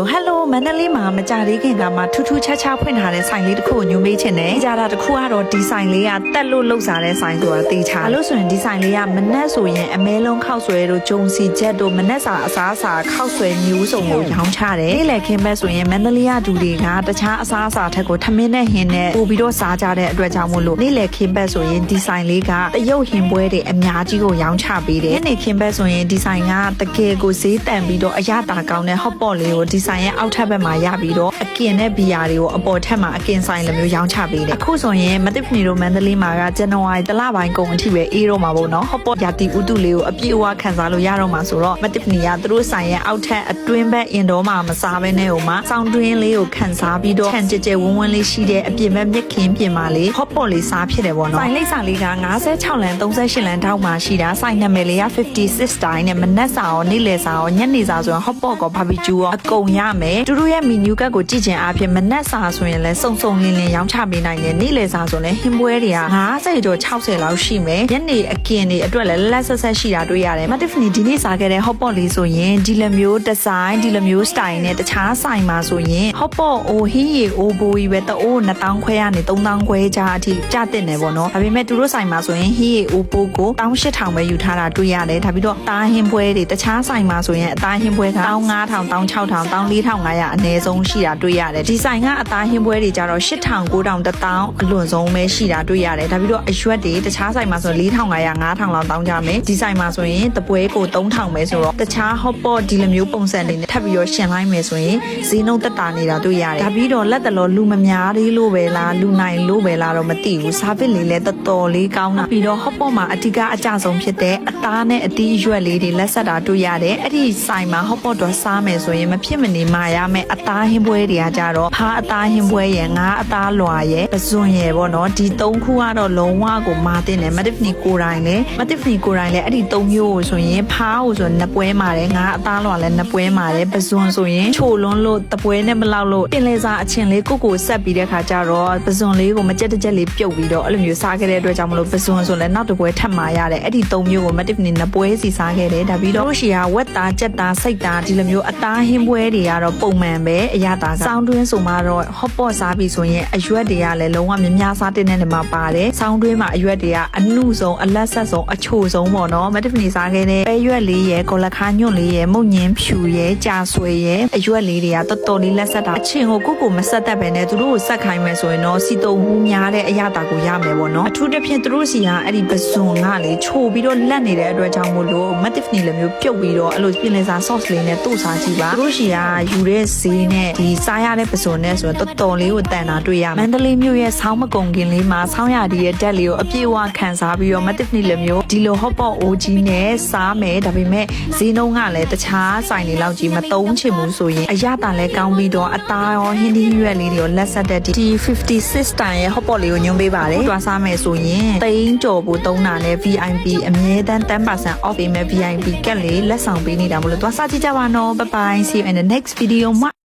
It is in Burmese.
ဟယ်လိုမန္တလေးမှာမကြသေးခင်ကမှထူးထူးခြားခြားဖွင့်ထားတဲ့ဆိုင်လေးတစ်ခုကိုညွှန်ပေးချင်တယ်။ကြားတာတစ်ခုကတော့ဒီဆိုင်လေးကတက်လို့လှုပ်စားတဲ့ဆိုင်ဆိုတာသိချာ။အဲ့လို့ဆိုရင်ဒီဆိုင်လေးကမနက်ဆိုရင်အမဲလုံးခောက်ဆွဲတို့ဂျုံစီချက်တို့မနက်စာအစားအစာခောက်ဆွဲမျိုးစုံကိုရောင်းချတယ်။နေ့လည်ခင်းဘက်ဆိုရင်မန္တလေးကဒူတွေကတခြားအစားအစာထက်ကိုထမင်းနဲ့ဟင်းနဲ့ပို့ပြီးတော့စားကြတဲ့အတွက်ကြောင့်မို့လို့နေ့လည်ခင်းဘက်ဆိုရင်ဒီဆိုင်လေးကတရုတ်ဟင်းပွဲတွေအများကြီးကိုရောင်းချပေးတယ်။နေ့ခင်းဘက်ဆိုရင်ဒီဆိုင်ကတကယ်ကိုဈေးတန်ပြီးတော့အရသာကောင်းတဲ့ hot pot လေးကိုဒီဆိုင်ရဲ့အောက်ထပ်ဘက်မှာရပြီးတော့အကင်နဲ့ဘီယာတွေကိုအပေါ်ထက်မှာအကင်ဆိုင်လိုမျိုးရောင်းချပေးတယ်အခုဆိုရင်မတိဖနီတို့မန္တလေးမှာကဇန်နဝါရီတလပိုင်းကုန်အထိပဲအေးတော့မှာပေါ့နော် hot pot ရာတီဥတုလေးကိုအပြည့်အဝခံစားလို့ရတော့မှာဆိုတော့မတိဖနီကသူတို့ဆိုင်ရဲ့အောက်ထပ်အတွင်းဘက်အင်တော်မှာမစားဘဲနဲ့ဟိုမှာစောင်းတွင်းလေးကိုခံစားပြီးတော့ခံကြကြဝန်းဝန်းလေးရှိတဲ့အပြင်ဘက်မြက်ခင်းပြင်မှာလေး hot pot လေးစားဖြစ်တယ်ပေါ့နော်ဆိုင်လိပ်စာလေးက56လမ်း38လမ်းထောက်မှာရှိတာဆိုင်နာမည်လေးက56တိုင်းနဲ့မနက်စာရောနေ့လယ်စာရောညနေစာဆိုရင် hot pot ကော barbecue ရောအကုန်ရမယ်သူတို့ရဲ့ menu ကတ်ကိုကြည့်ချင်အားဖြင့်မနက်စာဆိုရင်လည်းစုံစုံလင်းလင်းရောင်းချပေးနိုင်တယ်နေ့လယ်စာဆိုလည်းဟင်းပွဲတွေက50ကျော်60လောက်ရှိမယ်ညနေအကင်တွေအတွက်လည်းလက်ဆက်ဆက်ရှိတာတွေ့ရတယ်မတ်တီဖနီဒီနေ့စားခဲ့တဲ့ hot pot လေးဆိုရင်ဒီလိုမျိုး design ဒီလိုမျိုး style နဲ့တခြားဆိုင်မှာဆိုရင် hot pot အိုဟင်းရီအိုဘိုကြီးပဲတအိုး2000ခွဲကနေ3000ခွဲကြားအထိကြတဲ့နေပေါ့နော်ဒါပေမဲ့သူတို့ဆိုင်မှာဆိုရင်ဟင်းရီအိုဘိုကို18000ပဲယူထားတာတွေ့ရတယ်ဒါပြီးတော့တားဟင်းပွဲတွေတခြားဆိုင်မှာဆိုရင်အသားဟင်းပွဲက15000 16000 14500အနည်းဆုံးရှိတာတွေ့ရတယ်ဒီဆိုင်ကအသားဟင်းပွဲတွေကြတော့8000 9000 1000အလွန်ဆုံးပဲရှိတာတွေ့ရတယ်ဒါပြီးတော့အရွက်တွေတခြားဆိုင်မှာဆို4500 5000လောက်တောင်းကြမယ်ဒီဆိုင်မှာဆိုရင်တပွဲကို3000ပဲဆိုတော့တခြား hot pot ဒီလိုမျိုးပုံစံတွေနဲ့ထပ်ပြီးတော့ရှင်လိုက်မယ်ဆိုရင်ဈေးနှုန်းတက်တာနေတာတွေ့ရတယ်ဒါပြီးတော့လက်တလောလူမများသေးလို့ပဲလားလူနိုင်လို့ပဲလားတော့မသိဘူးစားပစ်လေးလည်းတော်တော်လေးကောင်းတာပြီးတော့ hot pot မှာအဓိကအကျဆုံးဖြစ်တဲ့အသားနဲ့အသီးရွက်လေးတွေလက်ဆက်တာတွေ့ရတယ်အဲ့ဒီဆိုင်မှာ hot pot တော့စားမယ်ဆိုရင်မဖြစ်မနေမာရမယ်အသားဟင်းပွဲတွေကကြတော့ဖားအသားဟင်းပွဲရယ်ငါးအသားလွာရယ်ပဇွန်ရယ်ပေါ့နော်ဒီသုံးခုကတော့လုံးဝကိုမာတင်တယ်မတစ်ဖနီကိုရိုင်းလေမတစ်ဖနီကိုရိုင်းလေအဲ့ဒီသုံးမျိုးကိုဆိုရင်ဖားကိုဆိုရင်နှစ်ပွဲမာတယ်ငါးအသားလွာလည်းနှစ်ပွဲမာတယ်ပဇွန်ဆိုရင်ချိုလွန်းလို့တပွဲနဲ့မလောက်လို့ပင်လေစာအချင်းလေးကိုကိုဆက်ပြီးတဲ့ခါကျတော့ပဇွန်လေးကိုမကြက်တကြက်လေးပြုတ်ပြီးတော့အဲ့လိုမျိုးစားခဲ့တဲ့အတွက်ကြောင့်မလို့ပဇွန်ဆိုလည်းနောက်တစ်ပွဲထပ်မာရတယ်အဲ့ဒီသုံးမျိုးကိုမတစ်ဖနီနှစ်ပွဲစီစားခဲ့တယ်ဒါပြီးတော့တို့ရှိကဝက်သားကြက်သားစိတ်သားဒီလိုမျိုးအသားဟင်းပွဲတွေကတော့ပုံမှန်ပဲအရသာကစောင်းတွင်းဆိုမှတော့ hot pot စားပြီဆိုရင်အရွက်တွေကလည်းလုံးဝများများစားတဲ့နေမှာပါတယ်စောင်းတွင်းမှာအရွက်တွေကအနုဆုံးအလက်ဆက်ဆုံးအချိုဆုံးပေါ့နော်မတစ်ဖနီစားခဲ့တဲ့ပဲရွက်လေးရယ်ကော်လခါညွန့်လေးရယ်မုတ်ညင်းဖြူရယ်ကြာဆွေရယ်အရွက်လေးတွေကတော်တော်လေးလက်ဆက်တာအချင်းကိုကိုကိုမဆက်တတ်ပဲနဲ့သူတို့ကိုဆက်ခိုင်းမယ်ဆိုရင်တော့စီတုံမှုများတဲ့အရသာကိုရမယ်ပေါ့နော်အထူးသဖြင့်သူတို့စီကအဲ့ဒီပဇွန်ကလေချိုပြီးတော့လက်နေတဲ့အတွက်ကြောင့်မို့လို့မတစ်ဖနီလိုမျိုးပြုတ်ပြီးတော့အဲ့လိုပြင်လင်စာ sauce လေးနဲ့တို့စားကြည့်ပါသူတို့စီကယူတဲ့ဈေးနဲ့ဒီစားရတဲ့ပဇွန်နဲ့ဆိုရင်တော်တော်လေးကိုတန်တာတွေ့ရမယ်မန္တလေးမြို့ရဲ့ဆောင်းမကုံခင်လေးမှာဆောင်းရဒီရဲ့တက်လေးကိုအပြည့်အဝခံစားပြီးတော့မတစ်ဖနီလိုမျိုးဒီလို hot pot အိုကြီးနဲ့စားမယ်ဒါပေမဲ့ဈေးနှုန်းကလည်းတခြားဆိုင်တွေလောက်ကြီးမသုံးချင်ဘူးဆိုရင်အရသာလည်းကောင်းပြီးတော့အသားရောဟင်းသီးရွက်လေးတွေကိုလက်ဆက်တဲ့ဒီ56တန်ရဲ့ hot pot လေးကိုညွှန်ပေးပါတယ်တွားစားမယ်ဆိုရင်တိန်းကြော်ဖို့သုံးတာနဲ့ VIP အမြဲတမ်း10% off ပေးမယ် VIP ကက်လေးလက်ဆောင်ပေးနေတာမလို့တွားစားကြည့်ကြပါနော် bye bye see you in the next video မှာ